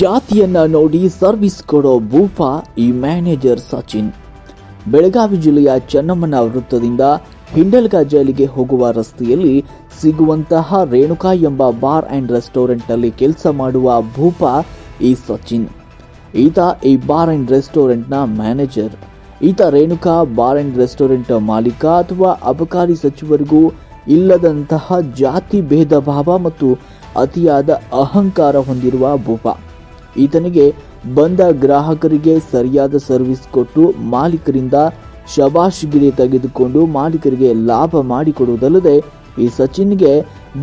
ಜಾತಿಯನ್ನ ನೋಡಿ ಸರ್ವಿಸ್ ಕೊಡೋ ಭೂಪ ಈ ಮ್ಯಾನೇಜರ್ ಸಚಿನ್. ಬೆಳಗಾವಿ ಜಿಲ್ಲೆಯ ಚೆನ್ನಮ್ಮನ ವೃತ್ತದಿಂದ ಹಿಂಡಲ್ಗಾ ಜೈಲಿಗೆ ಹೋಗುವ ರಸ್ತೆಯಲ್ಲಿ ಸಿಗುವಂತಹ ರೇಣುಕಾ ಎಂಬ ಬಾರ್ ಅಂಡ್ ರೆಸ್ಟೋರೆಂಟ್ನಲ್ಲಿ ಕೆಲಸ ಮಾಡುವ ಭೂಪ ಈ ಸಚಿನ್. ಈತ ಈ ಬಾರ್ ಅಂಡ್ ರೆಸ್ಟೋರೆಂಟ್ನ ಮ್ಯಾನೇಜರ್. ಈತ ರೇಣುಕಾ ಬಾರ್ ಅಂಡ್ ರೆಸ್ಟೋರೆಂಟ್ ಮಾಲೀಕ ಅಥವಾ ಅಬಕಾರಿ ಸಚಿವರಿಗೂ ಇಲ್ಲದಂತಹ ಜಾತಿ ಭೇದ ಭಾವ ಮತ್ತು ಅತಿಯಾದ ಅಹಂಕಾರ ಹೊಂದಿರುವ ಭೂಪ. ಈತನಿಗೆ ಬಂದ ಗ್ರಾಹಕರಿಗೆ ಸರಿಯಾದ ಸರ್ವಿಸ್ ಕೊಟ್ಟು ಮಾಲೀಕರಿಂದ ಶಬಾಷ್ಗಿರಿ ತೆಗೆದುಕೊಂಡು ಮಾಲೀಕರಿಗೆ ಲಾಭ ಮಾಡಿಕೊಡುವುದಲ್ಲದೆ ಈ ಸಚಿನ್ಗೆ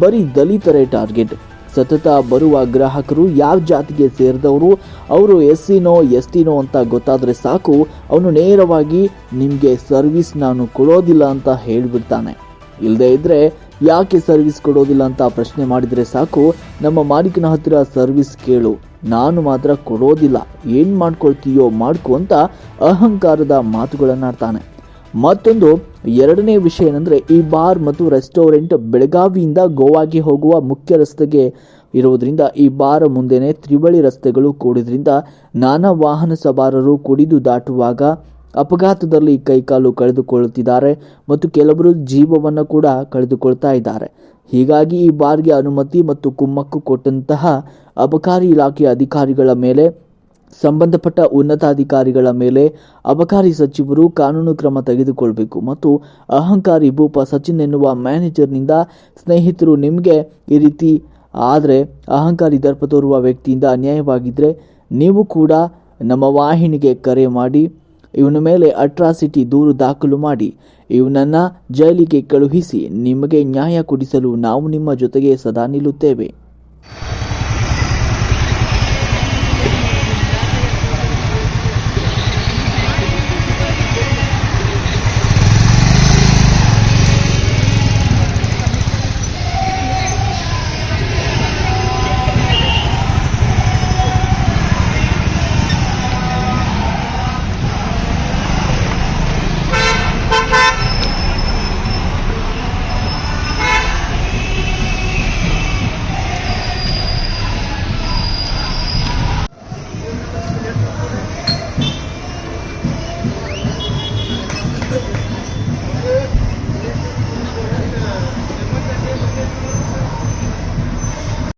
ಬರೀ ದಲಿತರೇ ಟಾರ್ಗೆಟ್. ಸತತ ಬರುವ ಗ್ರಾಹಕರು ಯಾವ ಜಾತಿಗೆ ಸೇರಿದವರು ಅವರು ಎಸ್ ಸಿನೋ ಎಸ್ ಟಿನೋ ಅಂತ ಗೊತ್ತಾದರೆ ಸಾಕು, ಅವನು ನೇರವಾಗಿ ನಿಮಗೆ ಸರ್ವಿಸ್ ನಾನು ಕೊಡೋದಿಲ್ಲ ಅಂತ ಹೇಳಿಬಿಡ್ತಾನೆ. ಇಲ್ಲದೇ ಇದ್ದರೆ ಯಾಕೆ ಸರ್ವಿಸ್ ಕೊಡೋದಿಲ್ಲ ಅಂತ ಪ್ರಶ್ನೆ ಮಾಡಿದರೆ ಸಾಕು, ನಮ್ಮ ಮಾಲೀಕನ ಹತ್ತಿರ ಸರ್ವಿಸ್ ಕೇಳು. ನಾನು ಮಾತ್ರ ಕೊಡೋದಿಲ್ಲ. ಏನು ಮಾಡ್ಕೊಳ್ತೀಯೋ ಮಾಡ್ಕೊ ಅಂತ ಅಹಂಕಾರದ ಮಾತುಗಳನ್ನಾಡ್ತಾನೆ. ಮತ್ತೊಂದು, ಎರಡನೇ ವಿಷಯ ಏನಂದರೆ, ಈ ಬಾರ್ ಮತ್ತು ರೆಸ್ಟೋರೆಂಟ್ ಬೆಳಗಾವಿಯಿಂದ ಗೋವಾಗೆ ಹೋಗುವ ಮುಖ್ಯ ರಸ್ತೆಗೆ ಇರುವುದರಿಂದ, ಈ ಬಾರ್ ಮುಂದೆನೆ ತ್ರಿವಳಿ ರಸ್ತೆಗಳು ಕೂಡಿದ್ರಿಂದ, ನಾನಾ ವಾಹನ ಸವಾರರು ಕುಡಿದು ದಾಟುವಾಗ ಅಪಘಾತದಲ್ಲಿ ಕೈಕಾಲು ಕಳೆದುಕೊಳ್ಳುತ್ತಿದ್ದಾರೆ ಮತ್ತು ಕೆಲವರು ಜೀವವನ್ನು ಕೂಡ ಕಳೆದುಕೊಳ್ತಾ ಇದ್ದಾರೆ. ಹೀಗಾಗಿ ಈ ಬಾರ್ಗೆ ಅನುಮತಿ ಮತ್ತು ಕುಮ್ಮಕ್ಕು ಕೊಟ್ಟಂತಹ ಅಬಕಾರಿ ಇಲಾಖೆಯ ಅಧಿಕಾರಿಗಳ ಮೇಲೆ, ಸಂಬಂಧಪಟ್ಟ ಉನ್ನತಾಧಿಕಾರಿಗಳ ಮೇಲೆ ಅಬಕಾರಿ ಸಚಿವರು ಕಾನೂನು ಕ್ರಮ ತೆಗೆದುಕೊಳ್ಬೇಕು ಮತ್ತು ಅಹಂಕಾರಿ ಭೂಪ ಸಚಿನ್ ಎನ್ನುವ ಮ್ಯಾನೇಜರ್ನಿಂದ ಸ್ನೇಹಿತರು ನಿಮಗೆ ಈ ರೀತಿ, ಆದರೆ ಅಹಂಕಾರಿ ದರ್ಪ ತೋರುವ ವ್ಯಕ್ತಿಯಿಂದ ಅನ್ಯಾಯವಾಗಿದ್ದರೆ ನೀವು ಕೂಡ ನಮ್ಮ ವಾಹಿನಿಗೆ ಕರೆ ಮಾಡಿ. ಇವನ ಮೇಲೆ ಅಟ್ರಾಸಿಟಿ ದೂರು ದಾಖಲು ಮಾಡಿ, ಇವನನ್ನ ಜೈಲಿಗೆ ಕಳುಹಿಸಿ ನಿಮಗೆ ನ್ಯಾಯ ಕೊಡಿಸಲು ನಾವು ನಿಮ್ಮ ಜೊತೆಗೆ ಸದಾ ನಿಲ್ಲುತ್ತೇವೆ.